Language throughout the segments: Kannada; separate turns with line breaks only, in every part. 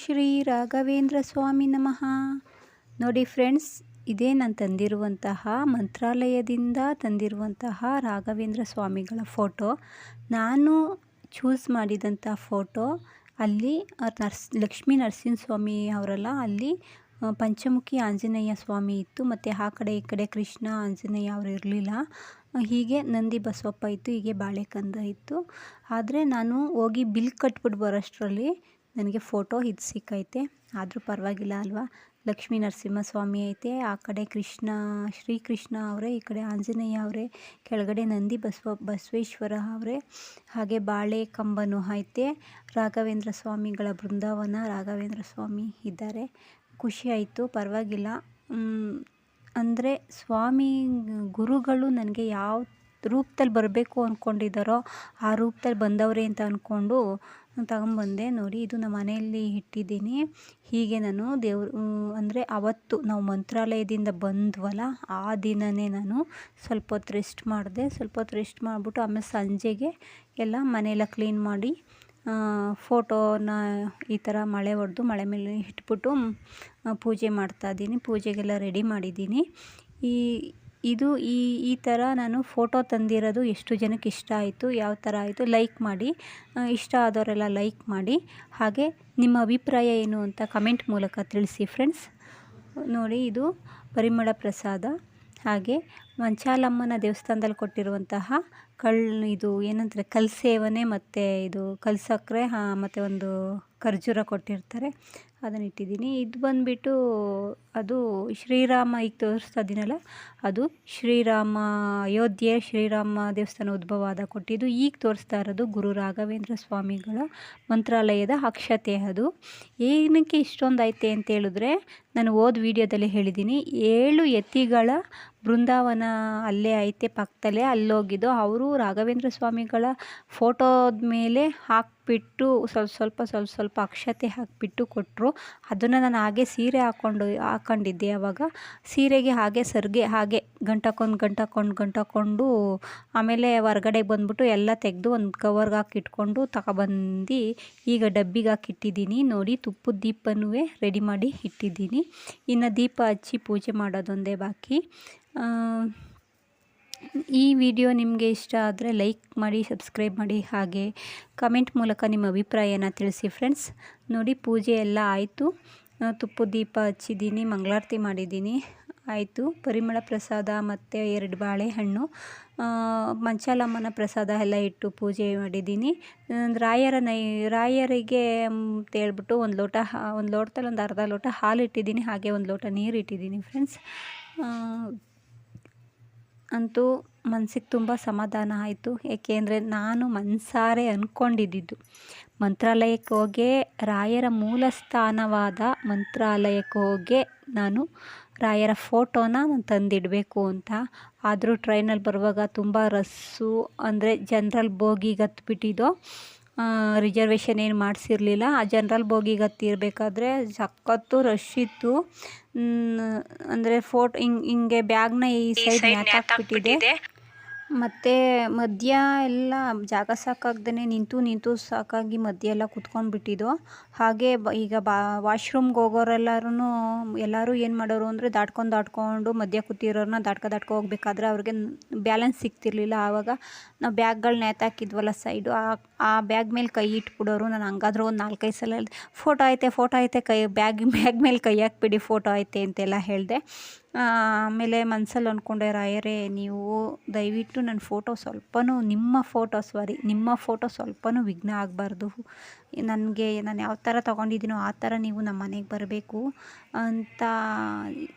ಶ್ರೀ ರಾಘವೇಂದ್ರ ಸ್ವಾಮಿ ನಮಃ. ನೋಡಿ ಫ್ರೆಂಡ್ಸ್, ಇದೇ ನಾನು ತಂದಿರುವಂತಹ ಮಂತ್ರಾಲಯದಿಂದ ತಂದಿರುವಂತಹ ರಾಘವೇಂದ್ರ ಸ್ವಾಮಿಗಳ ಫೋಟೋ. ನಾನು ಚೂಸ್ ಮಾಡಿದಂಥ ಫೋಟೋ ಅಲ್ಲಿ ನರ್ಸ್, ಲಕ್ಷ್ಮೀ ನರಸಿಂಹಸ್ವಾಮಿ ಅವರಲ್ಲ, ಅಲ್ಲಿ ಪಂಚಮುಖಿ ಆಂಜನೇಯ ಸ್ವಾಮಿ ಇತ್ತು, ಮತ್ತು ಆ ಕಡೆ ಈ ಕಡೆ ಕೃಷ್ಣ ಆಂಜನೇಯ ಅವರು ಇರಲಿಲ್ಲ. ಹೀಗೆ ನಂದಿ ಬಸವಪ್ಪ ಇತ್ತು, ಹೀಗೆ ಬಾಳೆಕಂದ ಇತ್ತು. ಆದರೆ ನಾನು ಹೋಗಿ ಬಿಲ್ ಕಟ್ಬಿಟ್ಟು ಬರೋಷ್ಟರಲ್ಲಿ ನನಗೆ ಫೋಟೋ ಇದು ಸಿಕ್ಕೈತೆ. ಆದರೂ ಪರವಾಗಿಲ್ಲ ಅಲ್ವಾ? ಲಕ್ಷ್ಮೀ ನರಸಿಂಹಸ್ವಾಮಿ ಐತೆ. ಆ ಕಡೆ ಕೃಷ್ಣ, ಶ್ರೀಕೃಷ್ಣ ಅವರೇ, ಈ ಕಡೆ ಆಂಜನೇಯ ಅವರೇ, ಕೆಳಗಡೆ ನಂದಿ ಬಸವ, ಬಸವೇಶ್ವರ ಅವರೇ, ಹಾಗೆ ಬಾಳೆ ಕಂಬನೂ ಐತೆ. ರಾಘವೇಂದ್ರ ಸ್ವಾಮಿಗಳ ಬೃಂದಾವನ ರಾಘವೇಂದ್ರ ಸ್ವಾಮಿ ಇದ್ದಾರೆ. ಖುಷಿ ಆಯಿತು, ಪರವಾಗಿಲ್ಲ. ಅಂದರೆ ಸ್ವಾಮಿ ಗುರುಗಳು ನನಗೆ ಯಾವ ರೂಪದಲ್ಲಿ ಬರಬೇಕು ಅಂದ್ಕೊಂಡಿದ್ದಾರೋ ಆ ರೂಪದಲ್ಲಿ ಬಂದವರೇ ಅಂತ ಅಂದ್ಕೊಂಡು ತಗೊಂಬಂದೆ ನೋಡಿ, ಇದು ನಮ್ಮ ಮನೆಯಲ್ಲಿ ಇಟ್ಟಿದ್ದೀನಿ. ಹೀಗೆ ನಾನು ದೇವ್ರು ಅಂದರೆ ಅವತ್ತು ನಾವು ಮಂತ್ರಾಲಯದಿಂದ ಬಂದ್ವಲ್ಲ, ಆ ದಿನವೇ ನಾನು ಸ್ವಲ್ಪ ಹೊತ್ತು ರೆಸ್ಟ್ ಮಾಡಿದೆ. ಸ್ವಲ್ಪ ಹೊತ್ತು ರೆಸ್ಟ್ ಮಾಡಿಬಿಟ್ಟು ಆಮೇಲೆ ಸಂಜೆಗೆ ಎಲ್ಲ ಮನೆಯೆಲ್ಲ ಕ್ಲೀನ್ ಮಾಡಿ ಫೋಟೋನ ಈ ಥರ ಮಳೆ ಹೊಡೆದು ಮಳೆ ಮೇಲೆ ಇಟ್ಬಿಟ್ಟು ಪೂಜೆ ಮಾಡ್ತಾ ಇದ್ದೀನಿ. ಪೂಜೆಗೆಲ್ಲ ರೆಡಿ ಮಾಡಿದ್ದೀನಿ. ಈ ಇದು ಈ ಈ ಥರ ನಾನು ಫೋಟೋ ತಂದಿರೋದು ಎಷ್ಟು ಜನಕ್ಕೆ ಇಷ್ಟ ಆಯಿತು, ಯಾವ ಥರ ಆಯಿತು, ಲೈಕ್ ಮಾಡಿ ಇಷ್ಟ ಆದವರೆಲ್ಲ ಲೈಕ್ ಮಾಡಿ. ಹಾಗೆ ನಿಮ್ಮ ಅಭಿಪ್ರಾಯ ಏನು ಅಂತ ಕಮೆಂಟ್ ಮೂಲಕ ತಿಳಿಸಿ ಫ್ರೆಂಡ್ಸ್. ನೋಡಿ, ಇದು ಪರಿಮಳ ಪ್ರಸಾದ. ಹಾಗೆ ಮಂಚಾಲಮ್ಮನ ದೇವಸ್ಥಾನದಲ್ಲಿ ಕೊಟ್ಟಿರುವಂತಹ ಕಳ್, ಇದು ಏನಂತಾರೆ, ಕಲ್ಸೇವನೆ ಮತ್ತು ಇದು ಕಲ್ಸಕ್ಕರೆ ಹಾಂ, ಮತ್ತು ಒಂದು ಖರ್ಜೂರ ಕೊಟ್ಟಿರ್ತಾರೆ. ಅದನ್ನು ಇಟ್ಟಿದ್ದೀನಿ. ಇದು ಬಂದುಬಿಟ್ಟು ಅದು ಶ್ರೀರಾಮ ಈಗ ತೋರಿಸ್ತಾ ಇದ್ದೀನಲ್ಲ ಅದು ಶ್ರೀರಾಮ, ಅಯೋಧ್ಯೆ ಶ್ರೀರಾಮ ದೇವಸ್ಥಾನ ಉದ್ಭವ ಆದ ಕೊಟ್ಟಿದ್ದು ಈಗ ತೋರಿಸ್ತಾ ಇರೋದು ಗುರು ರಾಘವೇಂದ್ರ ಸ್ವಾಮಿಗಳ ಮಂತ್ರಾಲಯದ ಅಕ್ಷತೆ ಅದು. ಏನಕ್ಕೆ ಇಷ್ಟೊಂದು ಐತೆ ಅಂತ ಹೇಳಿದ್ರೆ, ನಾನು ಓದ್ ವಿಡಿಯೋದಲ್ಲಿ ಹೇಳಿದ್ದೀನಿ, ಏಳು ಯತಿಗಳ ಬೃಂದಾವನ ಅಲ್ಲೇ ಐತೆ, ಪಕ್ಕದಲ್ಲೇ ಅಲ್ಲೋಗಿದ್ದು. ಅವರು ರಾಘವೇಂದ್ರ ಸ್ವಾಮಿಗಳ ಫೋಟೋದ ಮೇಲೆ ಹಾಕಿಬಿಟ್ಟು ಸ್ವಲ್ಪ ಸ್ವಲ್ಪ ಸ್ವಲ್ಪ ಸ್ವಲ್ಪ ಅಕ್ಷತೆ ಹಾಕಿಬಿಟ್ಟು ಕೊಟ್ಟರು ಅದನ್ನು ನಾನು ಹಾಗೆ ಸೀರೆ ಹಾಕ್ಕೊಂಡು ಹಾಕೊಂಡಿದ್ದೆ ಆವಾಗ ಸೀರೆಗೆ ಹಾಗೆ, ಸರ್ಗೆ ಹಾಗೆ ಗಂಟಾಕೊಂಡು ಗಂಟಾಕೊಂಡು ಗಂಟಾಕೊಂಡು ಆಮೇಲೆ ಹೊರ್ಗಡೆ ಬಂದ್ಬಿಟ್ಟು ಎಲ್ಲ ತೆಗೆದು ಒಂದು ಕವರ್ಗೆ ಹಾಕಿಟ್ಕೊಂಡು ತಗೊಬಂದು, ಈಗ ಡಬ್ಬಿಗೆ ಹಾಕಿಟ್ಟಿದ್ದೀನಿ ನೋಡಿ ತುಪ್ಪದ ದೀಪನೂ ರೆಡಿ ಮಾಡಿ ಇಟ್ಟಿದ್ದೀನಿ. ಇನ್ನು ದೀಪ ಹಚ್ಚಿ ಪೂಜೆ ಮಾಡೋದೊಂದೇ ಬಾಕಿ. ಈ ವಿಡಿಯೋ ನಿಮಗೆ ಇಷ್ಟ ಆದರೆ ಲೈಕ್ ಮಾಡಿ, ಸಬ್ಸ್ಕ್ರೈಬ್ ಮಾಡಿ, ಹಾಗೆ ಕಮೆಂಟ್ ಮೂಲಕ ನಿಮ್ಮ ಅಭಿಪ್ರಾಯನ ತಿಳಿಸಿ ಫ್ರೆಂಡ್ಸ್. ನೋಡಿ, ಪೂಜೆ ಎಲ್ಲ ಆಯಿತು. ತುಪ್ಪು ದೀಪ ಹಚ್ಚಿದ್ದೀನಿ, ಮಂಗಳಾರತಿ ಮಾಡಿದ್ದೀನಿ. ಆಯಿತು. ಪರಿಮಳ ಪ್ರಸಾದ ಮತ್ತು ಎರಡು ಬಾಳೆಹಣ್ಣು. ಮಂಚಾಲಮ್ಮನ ಪ್ರಸಾದ ಎಲ್ಲ ಇಟ್ಟು ಪೂಜೆ ಮಾಡಿದ್ದೀನಿ. ರಾಯರ ನೈ, ರಾಯರಿಗೆ ಅಂತ ಹೇಳ್ಬಿಟ್ಟು ಒಂದು ಲೋಟ ಒಂದು ಲೋಟದಲ್ಲಿ ಒಂದು ಅರ್ಧ ಲೋಟ ಹಾಲು ಇಟ್ಟಿದ್ದೀನಿ ಹಾಗೆ ಒಂದು ಲೋಟ ನೀರು ಇಟ್ಟಿದ್ದೀನಿ ಫ್ರೆಂಡ್ಸ್ ಅಂತೂ ಮನಸ್ಸಿಗೆ ತುಂಬ ಸಮಾಧಾನ ಆಯಿತು. ಏಕೆಂದರೆ ನಾನು ಮನಸಾರೆ ಅಂದ್ಕೊಂಡಿದ್ದಿದ್ದು ಮಂತ್ರಾಲಯಕ್ಕೆ ಹೋಗಿ ರಾಯರ ಮೂಲ ಸ್ಥಾನವಾದ ಮಂತ್ರಾಲಯಕ್ಕೆ ಹೋಗಿ ನಾನು ರಾಯರ ಫೋಟೋನ ನಾನು ತಂದಿಡಬೇಕು ಅಂತ. ಆದರೂ ಟ್ರೈನಲ್ಲಿ ಬರುವಾಗ ತುಂಬ ರಸ್ಸು, ಅಂದರೆ ಜನರಲ್ ಬೋಗಿಗೆ ಹತ್ಬಿಟ್ಟಿದ್ದೋ ರಿಸರ್ವೇಷನ್ ಏನು ಮಾಡಿಸಿರ್ಲಿಲ್ಲ. ಆ ಜನ್ರಲ್ ಬೋಗಿಗೆ ಹತ್ತಿರಬೇಕಾದ್ರೆ ಸಖತ್ತು ರಶ್ ಇತ್ತು. ಅಂದರೆ ಫೋಟೋ ಹಿಂಗೆ ಹಿಂಗೆ ಬ್ಯಾಗ್ನ ಈ ಸೈಡ್ ನ್ಯಾತಾಕ್ಬಿಟ್ಟಿದೆ ಮತ್ತು ಮಧ್ಯ ಎಲ್ಲ ಜಾಗ ಸಾಕಾಗ್ದೇ ನಿಂತು ನಿಂತು ಸಾಕಾಗಿ ಮಧ್ಯ ಎಲ್ಲ ಕುತ್ಕೊಂಡ್ಬಿಟ್ಟಿದ್ದು ಹಾಗೆ ಈಗ ಬಾ ವಾಶ್ರೂಮ್ಗೆ ಹೋಗೋರೆಲ್ಲರೂ ಎಲ್ಲರೂ ಏನು ಮಾಡೋರು ಅಂದರೆ ದಾಟ್ಕೊಂಡು ದಾಟ್ಕೊಂಡು ಮಧ್ಯ ಕೂತಿರೋರನ್ನ ದಾಟ್ಕೊ ದಾಟ್ಕೊ ಹೋಗ್ಬೇಕಾದ್ರೆ ಅವ್ರಿಗೆ ಬ್ಯಾಲೆನ್ಸ್ ಸಿಗ್ತಿರ್ಲಿಲ್ಲ. ಆವಾಗ ನಾವು ಬ್ಯಾಗ್ಗಳು ನೇತಾಕಿದ್ವಲ್ಲ ಸೈಡು, ಆ ಆ ಬ್ಯಾಗ್ ಮೇಲೆ ಕೈ ಇಟ್ಬಿಡೋರು. ನಾನು ಹಂಗಾದ್ರೂ ಒಂದು ನಾಲ್ಕೈದು ಸಲ ಫೋಟೋ ಐತೆ ಫೋಟೋ ಐತೆ ಕೈ, ಬ್ಯಾಗ್ ಬ್ಯಾಗ್ ಮೇಲೆ ಕೈ ಹಾಕ್ಬಿಡಿ, ಫೋಟೋ ಐತೆ ಅಂತೆಲ್ಲ ಹೇಳಿದೆ. ಆಮೇಲೆ ಮನ್ಸಲ್ಲಿ ಅಂದ್ಕೊಂಡೆ ರಾಯರೇ, ನೀವು ದಯವಿಟ್ಟು ನನ್ನ ಫೋಟೋ ಸ್ವಲ್ಪನೂ, ನಿಮ್ಮ ಫೋಟೋ ಸಾರಿ ನಿಮ್ಮ ಫೋಟೋ ಸ್ವಲ್ಪನೂ ವಿಘ್ನ ಆಗಬಾರ್ದು. ನನಗೆ ನಾನು ಯಾವ ಥರ ತೊಗೊಂಡಿದ್ದೀನೋ ಆ ಥರ ನೀವು ನಮ್ಮ ಮನೆಗೆ ಬರಬೇಕು ಅಂತ,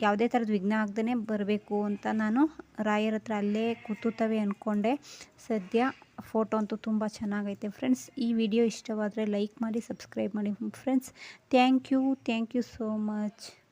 ಯಾವುದೇ ಥರದ ವಿಘ್ನ ಆಗ್ದೇ ಬರಬೇಕು ಅಂತ ನಾನು ರಾಯರ ಹತ್ರ ಅಲ್ಲೇ ಕೂತುತ್ತವೆ ಅಂದ್ಕೊಂಡೆ ಸದ್ಯ ಫೋಟೋ ಅಂತೂ ತುಂಬ ಚೆನ್ನಾಗೈತೆ ಫ್ರೆಂಡ್ಸ್ ಈ ವಿಡಿಯೋ ಇಷ್ಟವಾದರೆ ಲೈಕ್ ಮಾಡಿ ಸಬ್ಸ್ಕ್ರೈಬ್ ಮಾಡಿ friends thank you thank you so much